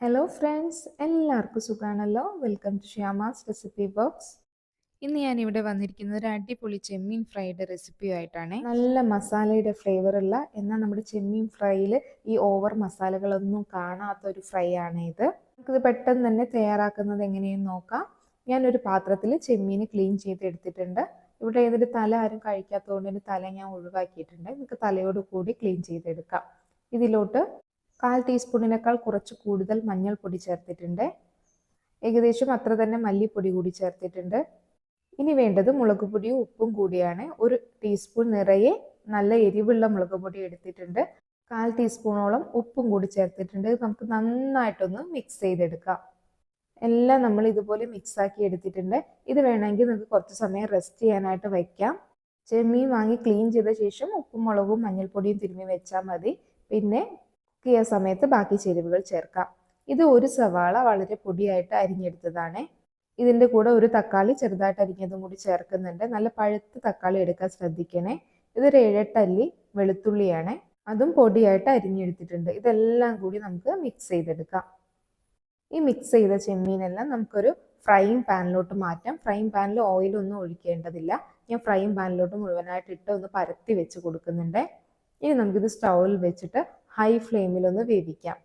Hello friends എല്ലാവർക്കും സുഖാണല്ലോ. Welcome to Shyama's recipe box ഇന്ന് ഞാനിവിടെ വന്നിരിക്കുന്നത് ഒരു അടിപൊളി ചെമ്മീൻ ഫ്രൈയുടെ റെസിപ്പിയായിട്ടാണ് നല്ല മസാലയുടെ ഫ്ലേവർ ഉള്ള എന്നാൽ നമ്മുടെ ചെമ്മീൻ ഫ്രൈയിൽ ഈ ഓവർ മസാലകളൊന്നും കാണാത്ത ഒരു ഫ്രൈ ആണ് ഇത്. നമുക്കിത് പെട്ടെന്ന് തന്നെ തയ്യാറാക്കുന്നത് എങ്ങനെയെന്ന് നോക്കാം. ഞാനൊരു പാത്രത്തിൽ ചെമ്മീൻ ക്ലീൻ ചെയ്ത് എടുത്തിട്ടുണ്ട് ഇവിടെ ഏതൊരു തല ആരും കഴിക്കാത്തതുകൊണ്ട് ഇതിന്റെ തല ഞാൻ ഒഴിവാക്കിയിട്ടുണ്ട്. നമുക്ക് തലയോട് കൂടി ക്ലീൻ ചെയ്തെടുക്കാം. ഇതിലോട്ട് കാൽ ടീസ്പൂണിനേക്കാൾ കുറച്ച് കൂടുതൽ മഞ്ഞൾപ്പൊടി ചേർത്തിട്ടുണ്ട്. ഏകദേശം അത്ര തന്നെ മല്ലിപ്പൊടി കൂടി ചേർത്തിട്ടുണ്ട്. ഇനി വേണ്ടത് മുളക് പൊടിയും ഉപ്പും കൂടിയാണ്. ഒരു ടീസ്പൂൺ നിറയെ നല്ല എരിവുള്ള മുളക് പൊടി എടുത്തിട്ടുണ്ട്. കാൽ ടീസ്പൂണോളം ഉപ്പും കൂടി ചേർത്തിട്ടുണ്ട്. നമുക്ക് നന്നായിട്ടൊന്ന് മിക്സ് ചെയ്തെടുക്കാം. എല്ലാം നമ്മൾ ഇതുപോലെ മിക്സ് ആക്കി എടുത്തിട്ടുണ്ട്. ഇത് വേണമെങ്കിൽ നമുക്ക് കുറച്ച് സമയം റെസ്റ്റ് ചെയ്യാനായിട്ട് വയ്ക്കാം ചെമ്മീൻ വാങ്ങി ക്ലീൻ ചെയ്ത ശേഷം ഉപ്പും മുളകും മഞ്ഞൾപ്പൊടിയും തിരുമ്മി വെച്ചാൽ മതി. പിന്നെ ചെയ്യാൻ സമയത്ത് ബാക്കി ചേരുവകൾ ചേർക്കാം. ഇത് ഒരു സവാള വളരെ പൊടിയായിട്ട് അരിഞ്ഞെടുത്തതാണ്. ഇതിന്റെ കൂടെ ഒരു തക്കാളി ചെറുതായിട്ട് അരിഞ്ഞതും കൂടി ചേർക്കുന്നുണ്ട്. നല്ല പഴുത്ത തക്കാളി എടുക്കാൻ ശ്രദ്ധിക്കണേ. ഇതൊരു ഏഴെട്ടല്ലി വെളുത്തുള്ളിയാണ്. അതും പൊടിയായിട്ട് അരിഞ്ഞെടുത്തിട്ടുണ്ട്. ഇതെല്ലാം കൂടി നമുക്ക് മിക്സ് ചെയ്തെടുക്കാം. ഈ മിക്സ് ചെയ്ത ചെമ്മീനെല്ലാം നമുക്കൊരു ഫ്രൈയിങ് പാനിലോട്ട് മാറ്റാം. ഫ്രൈയിങ് പാനിൽ ഓയിലൊന്നും ഒഴിക്കേണ്ടതില്ല. ഞാൻ ഫ്രൈയിങ് പാനിലോട്ട് മുഴുവനായിട്ട് ഇട്ട് ഒന്ന് പരത്തി വെച്ച് കൊടുക്കുന്നുണ്ട്. ഇനി നമുക്കിത് സ്റ്റൗവിൽ വെച്ചിട്ട് ഹൈ ഫ്ലെയിമിലൊന്ന് വേവിക്കാം.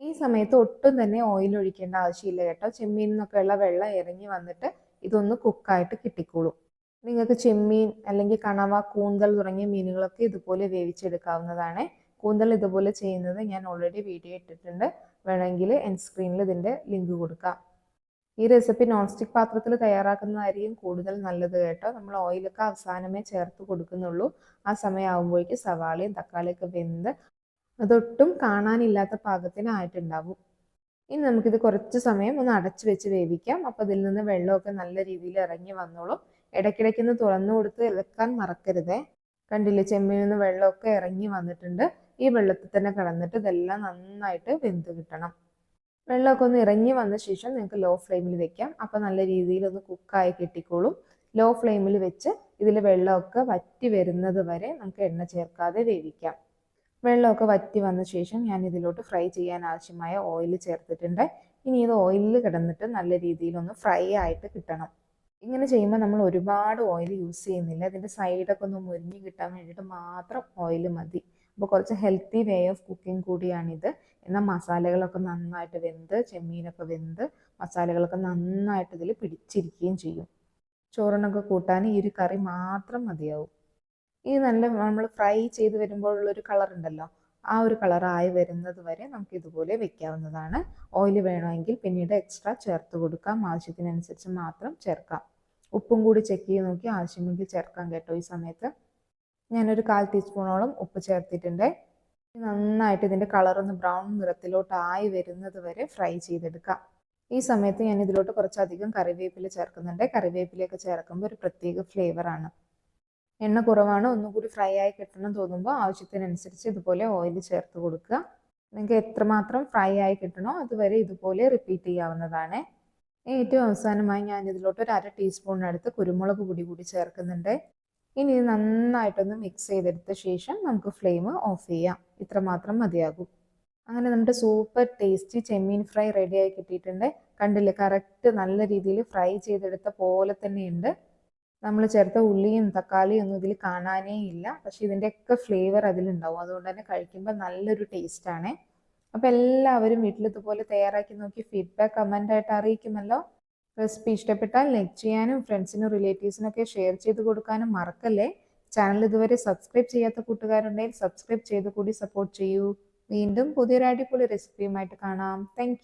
ഈ സമയത്ത് ഒട്ടും തന്നെ ഓയിൽ ഒഴിക്കേണ്ട ആവശ്യമില്ല കേട്ടോ. ചെമ്മീൻ നിന്നൊക്കെയുള്ള വെള്ളം ഇറങ്ങി വന്നിട്ട് ഇതൊന്ന് കുക്കായിട്ട് കിട്ടിക്കോളും. നിങ്ങൾക്ക് ചെമ്മീൻ അല്ലെങ്കിൽ കണവ കൂന്തൽ തുടങ്ങിയ മീനുകളൊക്കെ ഇതുപോലെ വേവിച്ചെടുക്കാവുന്നതാണ്. കൂന്തൽ ഇതുപോലെ ചെയ്യുന്നത് ഞാൻ ഓൾറെഡി വീഡിയോ ഇട്ടിട്ടുണ്ട്. വേണമെങ്കിൽ എൻ സ്ക്രീനിൽ ഇതിന്റെ ലിങ്ക് കൊടുക്കാം. ഈ റെസിപ്പി നോൺ സ്റ്റിക്ക് പാത്രത്തിൽ തയ്യാറാക്കുന്നതായിരിക്കും കൂടുതൽ നല്ലത് കേട്ടോ. നമ്മൾ ഓയിലൊക്കെ അവസാനമേ ചേർത്ത് കൊടുക്കുന്നുള്ളൂ. ആ സമയമാകുമ്പോഴേക്ക് സവാളയും തക്കാളിയൊക്കെ വെന്ത് അതൊട്ടും കാണാനില്ലാത്ത പാകത്തിനായിട്ടുണ്ടാവും. ഇനി നമുക്കിത് കുറച്ച് സമയം ഒന്ന് അടച്ചു വെച്ച് വേവിക്കാം. അപ്പോൾ അതിൽ നിന്ന് വെള്ളമൊക്കെ നല്ല രീതിയിൽ ഇറങ്ങി വന്നോളും. ഇടയ്ക്കിടയ്ക്ക് ഒന്ന് തുറന്നു കൊടുത്ത് ഇളക്കാൻ മറക്കരുതേ. കണ്ടില്ലേ ചെമ്മിൽ നിന്ന് വെള്ളമൊക്കെ ഇറങ്ങി വന്നിട്ടുണ്ട്. ഈ വെള്ളത്തിൽ തന്നെ കിടന്നിട്ട് ഇതെല്ലാം നന്നായിട്ട് വെന്ത് കിട്ടണം. വെള്ളമൊക്കെ ഒന്ന് ഇറങ്ങി വന്ന ശേഷം നിങ്ങൾക്ക് ലോ ഫ്ലെയിമിൽ വെക്കാം. അപ്പോൾ നല്ല രീതിയിൽ ഒന്ന് കുക്കായി കിട്ടിക്കോളും. ലോ ഫ്ലെയിമിൽ വെച്ച് ഇതിൽ വെള്ളമൊക്കെ വറ്റി വരുന്നത് വരെ നമുക്ക് എണ്ണ ചേർക്കാതെ വേവിക്കാം. വെള്ളമൊക്കെ വറ്റി വന്ന ശേഷം ഞാൻ ഇതിലോട്ട് ഫ്രൈ ചെയ്യാൻ ആവശ്യമായ ഓയിൽ ചേർത്തിട്ടുണ്ട്. ഇനി ഇത് ഓയിലിൽ കിടന്നിട്ട് നല്ല രീതിയിലൊന്ന് ഫ്രൈ ആയിട്ട് കിട്ടണം. ഇങ്ങനെ ചെയ്യുമ്പോൾ നമ്മൾ ഒരുപാട് ഓയിൽ യൂസ് ചെയ്യുന്നില്ല. അതിന്റെ സൈഡൊക്കെ ഒന്ന് മുരിഞ്ഞ് കിട്ടാൻ വേണ്ടിയിട്ട് മാത്രം ഓയിൽ മതി. അപ്പോൾ കുറച്ച് ഹെൽത്തി വേ ഓഫ് കുക്കിംഗ് കൂടിയാണിത്. എന്നാൽ മസാലകളൊക്കെ നന്നായിട്ട് വെന്ത് ചെമ്മീനൊക്കെ വെന്ത് മസാലകളൊക്കെ നന്നായിട്ട് ഇതിൽ പിടിച്ചിരിക്കുകയും ചെയ്യും. ചോറിനൊക്കെ കൂട്ടാൻ ഈ ഒരു കറി മാത്രം മതിയാവും. ഈ നല്ല നമ്മൾ ഫ്രൈ ചെയ്ത് വരുമ്പോഴുള്ളൊരു കളർ ഉണ്ടല്ലോ ആ ഒരു കളറായി വരുന്നത് വരെ നമുക്ക് ഇതുപോലെ വെക്കാവുന്നതാണ്. ഓയിൽ വേണമെങ്കിൽ പിന്നീട് എക്സ്ട്രാ ചേർത്ത് കൊടുക്കാം. ആവശ്യത്തിനനുസരിച്ച് മാത്രം ചേർക്കാം. ഉപ്പും കൂടി ചെക്ക് ചെയ്ത് നോക്കി ആവശ്യമെങ്കിൽ ചേർക്കാം കേട്ടോ ഈ സമയത്ത്. ഞാനൊരു കാൽ ടീസ്പൂണോളം ഉപ്പ് ചേർത്തിട്ടുണ്ട്. നന്നായിട്ട് ഇതിന്റെ കളറൊന്ന് ബ്രൗൺ നിറത്തിലോട്ട് ആയി വരുന്നത് വരെ ഫ്രൈ ചെയ്തെടുക്കാം. ഈ സമയത്ത് ഞാൻ ഇതിലോട്ട് കുറച്ചധികം കറിവേപ്പില ചേർക്കുന്നുണ്ട്. കറിവേപ്പിലയൊക്കെ ചേർക്കുമ്പോൾ ഒരു പ്രത്യേക ഫ്ലേവറാണ് എണ്ണ കുറവാണ്. ഒന്നുകൂടി ഫ്രൈ ആയി കിട്ടണം തോന്നുമ്പോൾ ആവശ്യത്തിനനുസരിച്ച് ഇതുപോലെ ഓയിൽ ചേർത്ത് കൊടുക്കുക. നിങ്ങൾക്ക് എത്രമാത്രം ഫ്രൈ ആയി കിട്ടണോ അതുവരെ ഇതുപോലെ റിപ്പീറ്റ് ചെയ്യാവുന്നതാണ്. ഏറ്റവും അവസാനമായി ഞാൻ ഇതിലോട്ട് ഒരു അര ടീസ്പൂണിനടുത്ത് കുരുമുളക് പൊടി കൂടി ചേർക്കുന്നുണ്ട്. ഇനി ഇത് നന്നായിട്ടൊന്ന് മിക്സ് ചെയ്തെടുത്ത ശേഷം നമുക്ക് ഫ്ലെയിം ഓഫ് ചെയ്യാം. ഇത്രമാത്രം മതിയാകും. അങ്ങനെ നമ്മുടെ സൂപ്പർ ടേസ്റ്റി ചെമ്മീൻ ഫ്രൈ റെഡിയായി കിട്ടിയിട്ടുണ്ട്. കണ്ടില്ലേ? കറക്റ്റ് നല്ല രീതിയിൽ ഫ്രൈ ചെയ്തെടുത്ത പോലെ തന്നെയുണ്ട്. നമ്മൾ ചേർത്ത ഉള്ളിയും തക്കാളിയും ഒന്നും ഇതിൽ കാണാനേ ഇല്ല. പക്ഷെ ഇതിന്റെയൊക്കെ ഫ്ലേവർ അതിലുണ്ടാവും. അതുകൊണ്ട് തന്നെ കഴിക്കുമ്പോൾ നല്ലൊരു ടേസ്റ്റാണ് അപ്പോൾ എല്ലാവരും വീട്ടിൽ ഇതുപോലെ തയ്യാറാക്കി നോക്കി ഫീഡ്ബാക്ക് കമന്റ് ആയിട്ട് അറിയിക്കുമല്ലോ. റെസിപ്പി ഇഷ്ടപ്പെട്ടാൽ ലൈക്ക് ചെയ്യാനും ഫ്രണ്ട്സിനും റിലേറ്റീവ്സിനൊക്കെ ഷെയർ ചെയ്ത് കൊടുക്കാനും മറക്കല്ലേ. ചാനൽ ഇതുവരെ സബ്സ്ക്രൈബ് ചെയ്യാത്ത കൂട്ടുകാരുണ്ടെങ്കിൽ സബ്സ്ക്രൈബ് ചെയ്ത് കൂടി സപ്പോർട്ട് ചെയ്യൂ. വീണ്ടും പുതിയൊരു അടിപൊളി റെസിപ്പിയുമായിട്ട് കാണാം. താങ്ക്